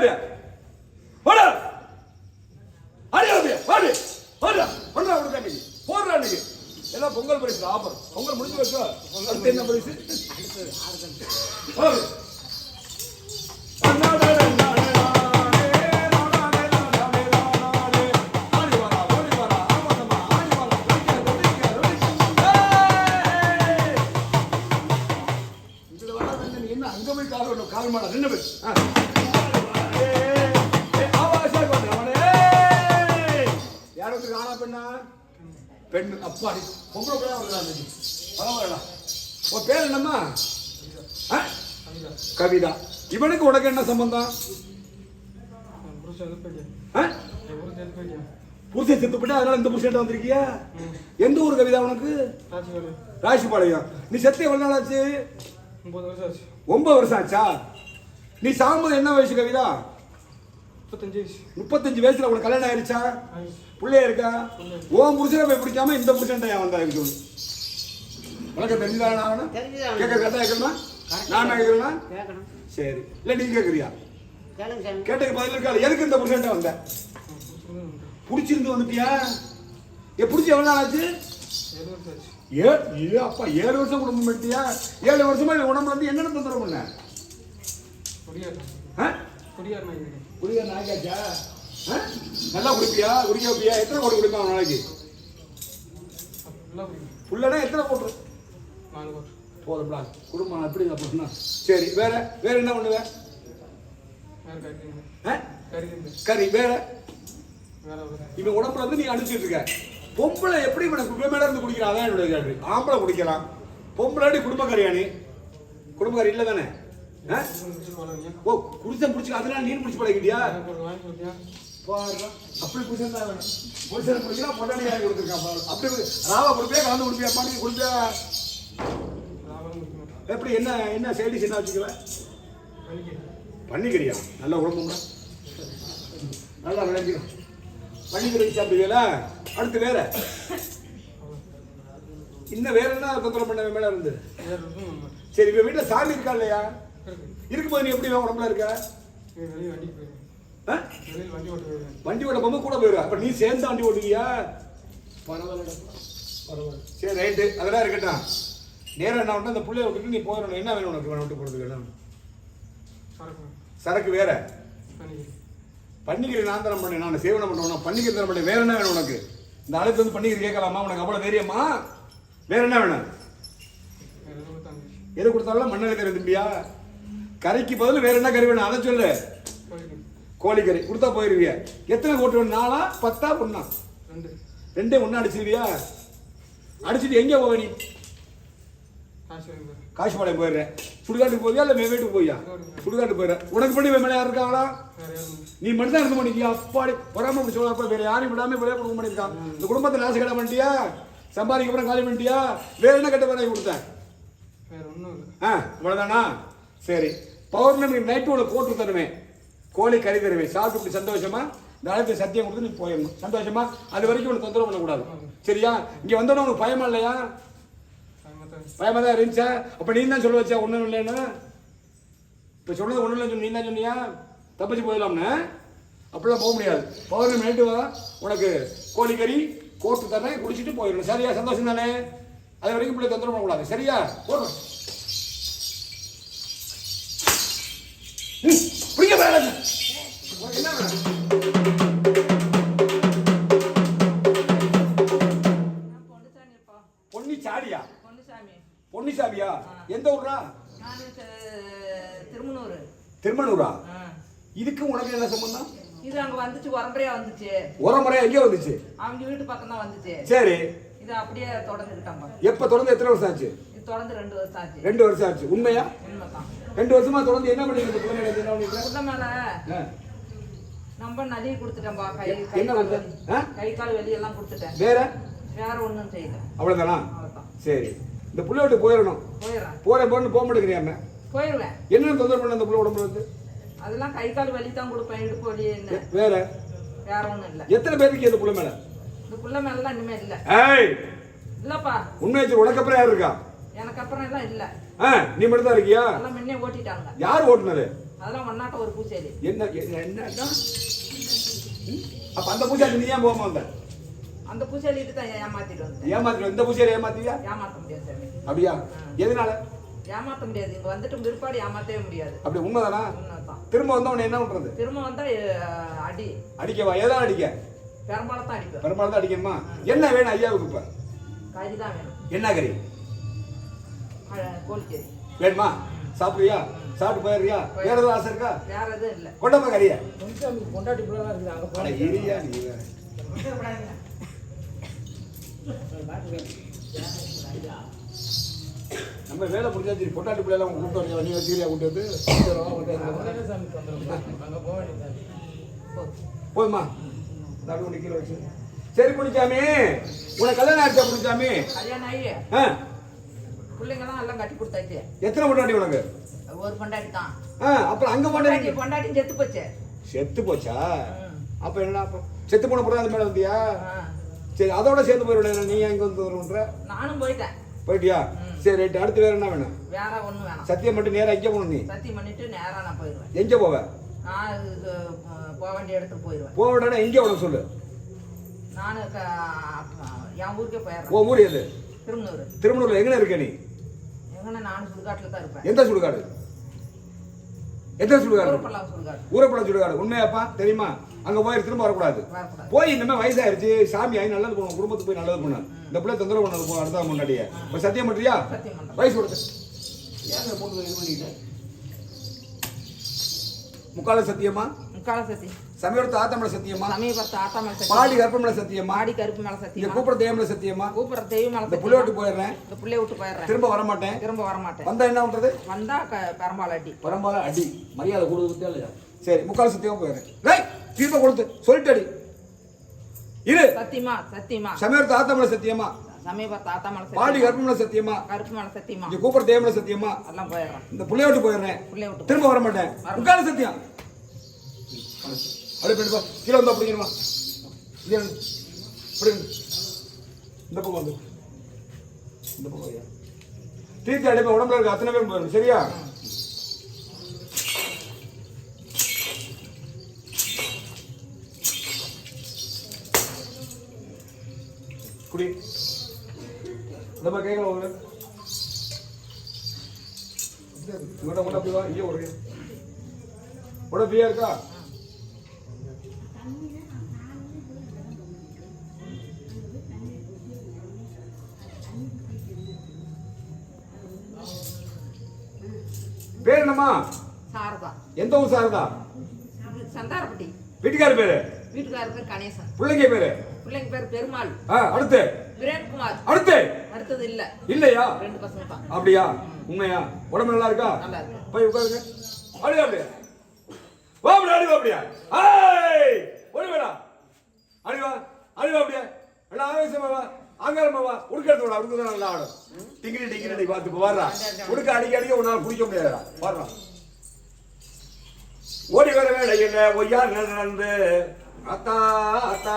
அப்படியே போடா அடி அப்படியே பாடு போடா பண்றா கொடுக்க நீ போடுறா நீ எல்லாம் பொங்கல் பரிசு ஆஃபர் பொங்கல் முடிஞ்சு வச்சோ அடுத்து என்ன பரிசு? போடு. அண்ணாடே, அண்ணாடே, நாடே, நாடாடே, நாடாடே, நாடாடே. பெண் அப்பாடி. பொம்பளை பிள்ளை வருதா இன்னைக்கு பரவாயில்ல உன் பேர் என்னம்மா? கவிதா. இவனுக்கு உனக்கு என்ன சம்பந்தம்? ஆ? புருஷன் செத்து போட்டு அதனால இந்த புருஷன் வந்திருக்கியா? எந்த ஊர் கவிதா உனக்கு? ராசிபாளையம். நீ செத்து எவ்வளவு நாள் ஆச்சு. ஒன்பது வருஷம் ஆச்சா? நீ சாகும்போது என்ன வயசு கவிதா? முப்பத்தஞ்சு வயசுல உனக்கு கல்யாணம் ஆயிருச்சா? பிள்ளைய இருக்கா? உன் புருஷனை போய் பிடிக்காம இந்த புருஷன் ஏன் வந்தா இருக்கு சொல்லு உனக்கு தெரிஞ்சுதானா. கேட்க கரெக்டா. கேட்கணுமா நான் கேட்கணுமா? சரி. இல்ல நீ கேட்குறியா? கேட்டதுக்கு பதில் இருக்காது எதுக்கு இந்த புருஷன்ட்ட வந்த? பிடிச்சிருந்து வந்துட்டியா? ஏ பிடிச்சி எவ்வளவு நாள் ஆச்சு? ஏ ஏ அப்பா ஏழு வருஷம் குடும்பம் பண்ணிட்டியா ஏழு வருஷமா உடம்புல இருந்து என்னென்ன தொந்தரவு பண்ண? ஆ? குடிக்கிற நாய்க்காச்சா? நல்லா குடிப்பியா? குடிக்க வைப்பியா? எத்தனை கோடி குடிப்பான் ஒரு நாளைக்கு புள்ளனா எத்தனை போட்டு? போதும்டா. குடும்பம் எப்படிங்க அப்படின்னா சரி வேற வேற என்ன பண்ணுவ? ஆ? கறி வேற? இவன் உடம்புல இருந்து நீ அனுப்பிச்சிட்டு இருக்க. பொம்பளை எப்படி இவனை மேல இருந்து குடிக்கிறான்? அதான் என்னுடைய கேள்வி. ஆம்பளை குடிக்கலாம். பொம்பளை குடும்ப கறியாணி குடும்ப கறி இல்லை தானே? ஓ குடிச்சன் பிடிச்சி அதெல்லாம் நீர் பிடிச்சி பழகிட்டியா? பாருடா. அப்படி புருஷன் தான் வேணும். புருஷன் பிடிக்கிறா பொண்டாடியாக கொடுத்துருக்கான் பாரு. அப்படி ராவா கொடுப்பியா கலந்து கொடுப்பியா பாட்டி கொடுப்பியா? எப்படி என்ன என்ன சைடிஷ் என்ன வச்சுக்குவேன் பண்ணிக்கிறியா நல்ல உடம்புங்க நல்லா விளைஞ்சிடும் பண்ணிக்கிற சாப்பிடுவீங்களா அடுத்து வேற. இன்னும் வேற என்ன தொந்தரவு பண்ண மேல இருந்து? சரி இப்போ வீட்டில் சாமி இருக்கா இல்லையா? இருக்கும்போது நீ எப்படி உடம்புல இருக்க? வண்டி ஓட்ட போகும்போது கூட போயிடுவா அப்ப நீ சேர்ந்து வண்டி ஓட்டுவியா? பரவாயில்ல. பரவாயில்ல. சரி ரைட்டு. அதெல்லாம் இருக்கட்டும். நேரம் என்ன பண்ண அந்த புள்ளைய விட்டுட்டு நீ போயிடணும். என்ன வேணும் உனக்கு? விட்டு போறதுக்கு வேணும் சரக்கு. வேற. பன்னிக்கிற நான் தரம் பண்ணேன். நான் சேவனம் பண்ணுவேன் பன்னிக்கிற தரம் பண்ணேன். வேற என்ன வேணும் உனக்கு? இந்த அழைப்பு வந்து பன்னிக்கிற கேட்கலாமா? உனக்கு அவ்வளவு தைரியமா? வேற என்ன வேணும்? எது கொடுத்தாலும் மண்ணெண்ணெய் கறி தம்பியா? கறிக்கு பதில் வேற என்ன கறி வேணும்? அதை சொல்லு. கோழிக்கறி கொடுத்தா போயிருவியா? எத்தனை கோட்டு வேணும்? நாலா பத்தா பொண்ணா ரெண்டே. ஒண்ணா அடிச்சிருவியா? அடிச்சிட்டு எங்க போவ நீ? காசுபாளையம் போயிடுறேன். சுடுகாட்டுக்கு போவியா இல்ல மேவேட்டுக்கு போவியா? சுடுகாட்டு போயிடுற உனக்கு பண்ணி மேலே யார் இருக்காங்களா நீ மட்டும் தான் இருந்து பண்ணிக்கியா அப்பாடி வராம இப்படி சொல்லப்ப வேற யாரையும் விடாம விளையா குடும்பம் பண்ணிருக்கான் இந்த குடும்பத்தை நாச கடை பண்ணிட்டியா? சம்பாதிக்க அப்புறம் காலி பண்ணிட்டியா? வேற என்ன கட்ட பண்ணி கொடுத்தேன்? ஆ இவ்வளவுதானா? சரி. பௌர்ணமி நைட்டு உனக்கு போட்டு தருவேன். கோழி கறி தருவேன். சாப்பிட்டு சந்தோஷமா? இந்த சத்தியம் கொடுத்து நீ போயிடணும் சந்தோஷமா? அது வரைக்கும் உனக்கு தொந்தரவு பண்ணக்கூடாது. சரியா? இங்க வந்தோட உனக்கு பயமா இல்லையா? பயமா தான் இருந்துச்சா? அப்ப நீ தான் சொல்ல வச்சா ஒண்ணும் இல்லைன்னு. இப்ப சொன்னது ஒண்ணும் இல்லைன்னு நீ தான் சொன்னியா? தப்பிச்சு போயிடலாம்னு. அப்படிலாம் போக முடியாது. பௌர்ணமி நைட்டு வா உனக்கு கோழிக்கறி கோட்டு தரேன் குடிச்சிட்டு போயிடணும். சரியா? சந்தோஷம் தானே? அது வரைக்கும் பிள்ளை தொந்தரவு பண்ணக்கூடாது. சரியா? போடுறோம் உனக்கு என்ன வேணும் பொண்ணுசாமிப்பா பொன்னி சாடியா பொண்ணுசாமி பொன்னிசாமியா எந்த ஊர்ரா நான் திருமணூர்? திருமணூரா. இதுக்கு உனக்கு என்ன சம்பந்தம்? இது அங்க வந்துச்சு உரம்பரையா வந்துச்சு உரமுறையா எங்கே வந்துச்சு? அவங்க வீட்டு பக்கம் தான் வந்துச்சு. சரி. இது அப்படியே தொடர்ந்துக்கிட்டாங்க எப்ப தொடர்ந்து எத்தனை வருஷம் ஆச்சு? தொடர்ந்து ரெண்டு வருஷம் ஆச்சு. ரெண்டு வருஷம் ஆச்சு. உண்மையா? ரெண்டு வருஷமா தொடர்ந்து என்ன பண்ணிட்டு பிள்ளை என்ன பண்ணிட்டு உள்ள மேல ஆ. நம்ம நலிவு கொடுத்துட்டேன்பா கை கை கால் எல்லாம் கொடுத்துட்டேன். வேற? வேற ஒண்ணும் செய்யல. அவ்வளவுதான்? சரி. இந்த புள்ள விட்டு போயிடணும். போறேன் போறேன்னு போக மாட்டேங்கிறியாம போயிடுவேன். என்ன தொந்தரவு பண்ண அந்த புள்ள உடம்புல வந்து அதெல்லாம் கை கால் வலி தான் கொடுப்பேன். இடுப்பு வலி என்ன? வேற? வேற ஒண்ணும் இல்ல. எத்தனை பேருக்கு இந்த புள்ள மேல? இந்த புள்ள மேலாம் இனிமே இல்ல. ஏய்! இல்லப்பா. உண்மையை சொல்லு, உனக்கு அப்புறம் யார் இருக்கா? எனக்கு அப்புறம் எல்லாம் இல்ல. ஆ நீ மட்டும் தான் இருக்கியா? எல்லாம் முன்னே ஓட்டிட்டாங்க. யார் ஓட்டுனது? அதெல்லாம் ஒன்னாட்ட ஒரு பூச்செடி. என்ன என்ன-? அப்ப அந்த பூஜை நீ ஏன் போகாம வந்த? அந்த பூச்செடிட்டு தான் ஏமாத்திட்டு வந்தேன். ஏமாத்திட்டு இந்த பூஜையில ஏமாத்தியா ஏமாத்த முடியாது சாமி. அப்படியா? எதனால? ஏமாத்த முடியாது. இங்க வந்துட்டு பிற்பாடு ஏமாத்தவே முடியாது. அப்படி உண்மைதானா? உண்மைதான். திரும்ப வந்தவன என்ன பண்றது? திரும்ப வந்தா அடி. அடிக்கவா? எதான் அடிக்க? பெரும்பாலும் தான் அடிப்பேன். பெரும்பாலும் தான் அடிக்கணுமா? என்ன வேணும் ஐயாவுக்கு இப்ப? கறி தான் வேணும். என்ன கறி? வேணுமா? சாப்பிடுறியா? சாப்பிட்டு போயிடுறியா? வேற ஏதாவது ஆசை இருக்கா? வேற எதுவும் இல்லை. கொண்டமா கறிய கொஞ்சம் பொண்டாட்டி பிள்ளை தான் இருக்குது அங்கே போய் இரியா நீ வேற. நம்ம வேலை முடிஞ்சாச்சு. பொட்டாட்டி பிள்ளைல அவங்க கூப்பிட்டு வரீங்க நீ சீரியா கூட்டு வந்து? போதும். நடு ஒன்று கீழே வச்சு. சரி புனிச்சாமி உனக்கு கல்யாணம் ஆயிடுச்சா புனிச்சாமி கல்யாணம் ஆகி. ஆ? பிள்ளைங்கெல்லாம் எல்லாம் கட்டி கொடுத்தாச்சு. எத்தனை பொண்டாட்டி உனக்கு? ஒரு பொண்டாட்டி தான். அப்புறம் அங்க பொண்டாட்டி பொண்டாட்டி செத்து போச்சு. செத்து போச்சா. அப்ப என்ன அப்போ? செத்து போன அது மேல வந்தியா. சரி அதோட சேர்ந்து போயிடுவேன் நீ எங்க வந்து வருவன்ற? நானும் போயிட்டேன். போயிட்டியா. சரி ரைட் அடுத்து வேற என்ன வேணும்? வேற ஒண்ணும் வேணாம். சத்தியம் மட்டும் நேரா எங்க போகணும் நீ. சத்தியம் பண்ணிட்டு நேரா நான் போயிடுவேன். எங்க போவ? நான் போக வேண்டிய இடத்துக்கு போயிடுவேன். போக வேண்டாம் எங்க உனக்கு சொல்லு. நான் என் ஊருக்கே போயிடுறேன். உன் ஊர் எது? திருநூறு திருமணூர்ல எங்க இருக்க நீ? எந்த சுடுகாடு? எந்த சுடுகாடு? ஊருப்பெல்லாம் சுடுகாடு. உண்மையாப்பா? தெரியுமா? அங்க போய் திரும்ப வரக்கூடாது. போய் இனிமே வயசாயிருச்சு சாமி ஆகி நல்லது பண்ணும் குடும்பத்துக்கு போய் நல்லது பண்ணு இந்த பிள்ளை தொந்தரவு பண்ணது அடுத்த முன்னாடியே. இப்ப சத்தியம் பண்றியா. வயசு கொடுத்து. ஏன் முக்கால சத்தியமா? முக்கால சத்தி. சமயத்து ஆத்தமல சத்தியமா? சமீபத்து ஆத்தா மேல சத்தியம்? மாடி கருப்பு மேல இங்க சத்தியம் கூப்பிட தேவமல சத்தியமா? கூப்பிடுற தெய்வம் மேல இந்த புள்ள விட்டு போயிடுறேன். இந்த புள்ளைய விட்டு போயிடுறேன். திரும்ப வர மாட்டேன் திரும்ப வர மாட்டேன் வந்தா என்ன பண்றது? வந்தா பெரம்பால் அடி. பரம்பால அடி. மரியாதை கொடுத்து இல்லையா சரி முக்கால் சத்தியமா போயிடுறேன். திரும்ப கொடுத்து சொல்லிட்டு அடி. இரு. சத்தியமா சத்தியமா? சமயத்து ஆத்தமல சத்தியமா? சமீபத்து ஆத்தா மேல பாடி சத்தியமா? கற்பமல சத்தியமா? கருப்பு மேல சத்தியமா கூப்பிட தேவமல சத்தியமா? எல்லாம் போயிடுறேன். இந்த புள்ளைய விட்டு போயிடுறேன். புள்ளைய விட்டு திரும்ப வர மாட்டேன் முக்கால் சத்தியம். அப்படியே போயிட்டு கீழே வந்தா பிடிக்கணுமா இல்லையா இப்படி இந்த பக்கம் வந்து. இந்த பக்கம் ஐயா தீர்த்தி அடைப்ப உடம்புல இருக்க. அத்தனை பேரும் போயிடும் சரியா? குடி. இந்த மாதிரி கைகளை உங்களுக்கு இவட கூட ஒரு ஃப்ரீயா இருக்கா? பேர் என்னம்மா சாரதா. எந்த ஊர் சாரதா? சந்தாரப்பட்டி. வீட்டுக்கார பேரு? வீட்டுக்காரர் பேர் கணேசன். பிள்ளைங்க பேரு? பிள்ளைங்க பேர் பெருமாள். அடுத்து? பிரேம்குமார். அடுத்து? அடுத்தது இல்ல. இல்லையா? ரெண்டு பசங்க தான். அப்படியா? உண்மையா? உடம்பு நல்லா இருக்கா? நல்லா இருக்கு. போய் உட்காருங்க. அப்படியா அப்படியா வா அப்படியா அடிவா அப்படியா? ஏய்! வேடா அடிவா அடிவா அப்படியா நல்லா ஆவேசமா வா. ஆங்காரமா வா உடுக்கிறது தான் நல்லா ஆடும் டிங்கிரி டிங்கிரி பார்த்து வர்றா. உடுக்க அடிக்க அடிக்க உன்னால் பிடிக்க முடியாதுடா. வர்றா. ஓடி வர வேலை இல்லை ஒய்யார் நடந்து அத்தா அத்தா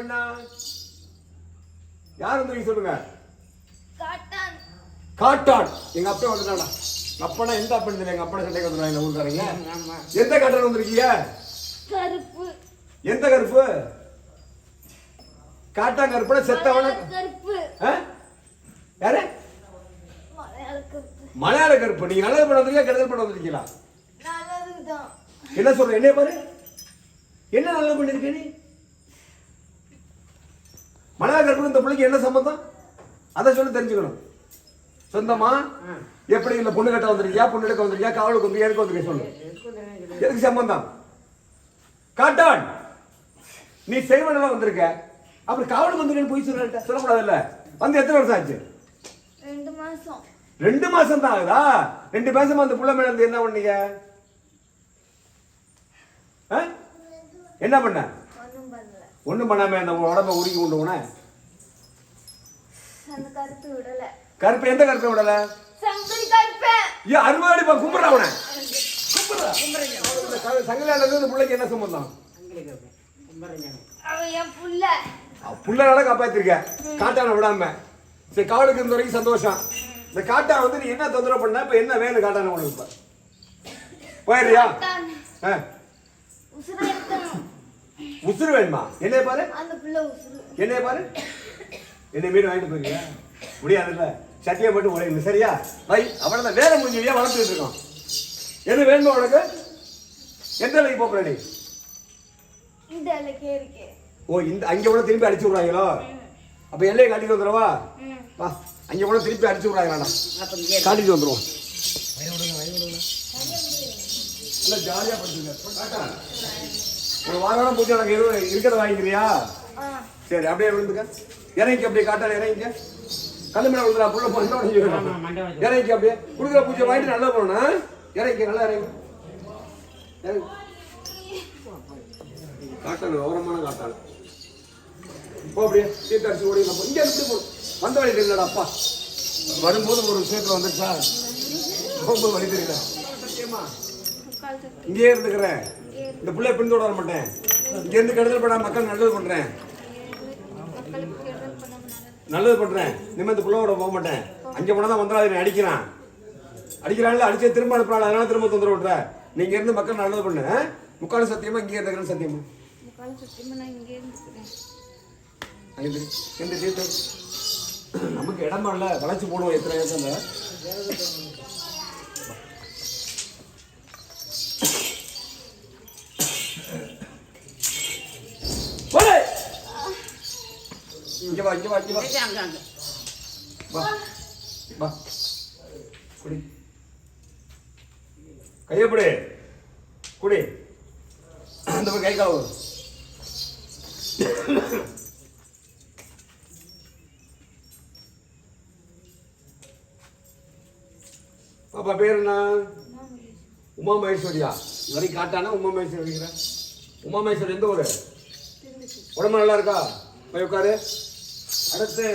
பெண்ணா யார் வந்து சொல்லுங்க? காட்டான். காட்டான். எங்க அப்பா வந்துட்டாடா அப்பனா எந்த அப்பன் தெரியல? எங்க அப்பா சண்டைக்கு வந்துடுறாங்க இந்த ஊருக்காரங்க. எந்த காட்டான் வந்திருக்கீங்க? கருப்பு. எந்த கருப்பு? காட்டான் கருப்புனா செத்தவன மலையாள கருப்பு? யாரு? மலையாள கருப்பு. நீங்க நல்லது பண்ண வந்திருக்கீங்க கெடுதல் பண்ண வந்திருக்கீங்களா? நல்லதுதான். என்ன சொல்ற? என்ன பாரு. என்ன நல்லது பண்ணிருக்க நீ? மலையாள கருப்புக்கு இந்த பிள்ளைக்கு என்ன சம்பந்தம்? அதை சொல்லி தெரிஞ்சுக்கணும். சொந்தமா? எப்படி இல்ல பொண்ணு கட்ட வந்திருக்கியா? பொண்ணு எடுக்க வந்திருக்கியா? காவலுக்கு வந்து எதுக்கு வந்திருக்க சொல்லு. எதுக்கு சம்பந்தம்? காட்டான். நீ செய்வனெல்லாம் வந்திருக்க? அப்புறம் காவலுக்கு வந்திருக்கேன்னு போய் சொல்ல சொல்லக்கூடாதுல்ல. வந்து எத்தனை வருஷம் ஆச்சு? ரெண்டு மாசம். ரெண்டு மாசம் தான் ஆகுதா? ரெண்டு மாசமா அந்த புள்ள மேல என்ன பண்ணீங்க? ஆ? என்ன பண்ண? ஒன்றும் பண்ணாம அந்த உடம்ப உருக்கி கொண்டு விடல. கருப்பு எந்த கருப்பை விடல? ஏன் அறுபடி பா கும்பிடுற அவனை. கும்பிடுறா. சங்கலால இருந்து இந்த பிள்ளைக்கு என்ன சம்பந்தம்? புள்ள. புள்ளனால காப்பாத்திருக்க. காட்டான விடாம. சரி காவலுக்கு இருந்த வரைக்கும் சந்தோஷம். இந்த காட்டா வந்து நீ என்ன தொந்தரவு பண்ண இப்ப என்ன வேணும் காட்டான உனக்கு இப்ப? போயிடுறியா? ஆ, உசுறு வேணுமா? என்னைய பாரு. என்னைய பாரு. என்னை மீன் வாங்கிட்டு போயிருக்கியா முடியாதுல்ல சத்தியம் மட்டும் உடையணும் சரியா? வை அவ்வளவுதான். வேலை முடிஞ்சுவியா வளர்த்துட்டு இருக்கோம். எது வேணுமா உனக்கு? எந்த வேலைக்கு போற நீ? ஓ இந்த அங்க கூட திருப்பி அடிச்சு விடுறாங்களோ? அப்ப எல்லையை காட்டிட்டு வந்துடவா? வா அங்க கூட திருப்பி அடிச்சு விடுறாங்களாடா காட்டிட்டு வந்துருவோம். இல்ல ஜாலியா படிச்சுங்க ஒரு வாரம் பூஜை எனக்கு எதுவும் இருக்கிறத வாங்கிக்கிறியா? சரி அப்படியே விழுந்துக்க. இறங்கி அப்படியே காட்டால இறங்கிக்க. கல்லு மேல விழுந்துடா புள்ள போய் இறங்கி அப்படியே. கொடுக்குற பூஜை வாங்கிட்டு நல்லா போகணும் இறங்கி நல்லா இறங்கி. காட்டாளு ஓரமான காட்டாளு. போ அப்படியே சீட்டு அடிச்சு ஓடி நம்ம இங்க இருந்து போ. வந்த வழி தெரியலடா அப்பா வரும்போது ஒரு விஷயத்துல வந்துச்சா ரொம்ப வழி தெரியல. சத்தியமா? இங்கேயே இருந்துக்கிறேன். இந்த பிள்ளைய பின்தொடர மாட்டேன். இங்க இருந்து கெடுதல் பண்ணாம மக்கள் நல்லது பண்ணாம நல்லது நல்லது பண்றேன். இனிமே இந்த பிள்ளையோட போக மாட்டேன். அங்க போனா தான் வந்துடாது அடிக்கிறான். அடிக்கிறான்ல அடிச்சே திரும்ப அனுப்புறாள். அதனால திரும்ப தொந்தரவு விட்டுற. நீங்க இருந்து மக்கள் நல்லது பண்ணு? முக்கால் சத்தியமா இங்கே இருந்துக்கிறேன். சத்தியமா நமக்கு இடமா இல்ல வளைச்சு போடுவோம் எத்தனை ஏக்கம்ல வா இங்க வா இங்க வா. அங்க அங்க. வா வா. குடி. கையை பிடி. குடி. அந்த பக்கம் கை காவு. பாப்பா பேர் என்ன? உமா மகேஸ்வரியா இது வரைக்கும் காட்டானா உமா மகேஸ்வரி உமா மகேஸ்வரி எந்த ஊரு? உடம்பு நல்லா இருக்கா? போய் உட்காரு. அடுத்து